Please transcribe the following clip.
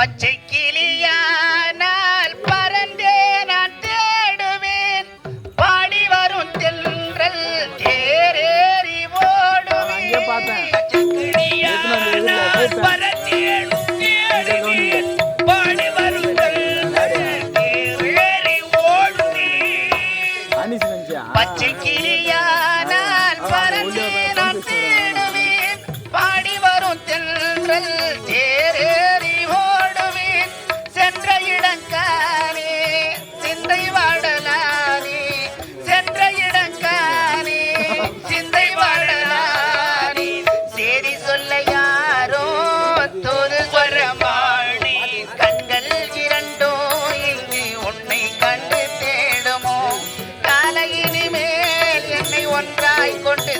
பச்சை கிளியானால் பறந்தே நான் தேடுவேன். பாடி வரும் தென்றல் தேரேறி ஓடுவேன். பறந்தேன் பச்சை கிளியானால் பறந்தேன் ஒன்றாய் கொண்டு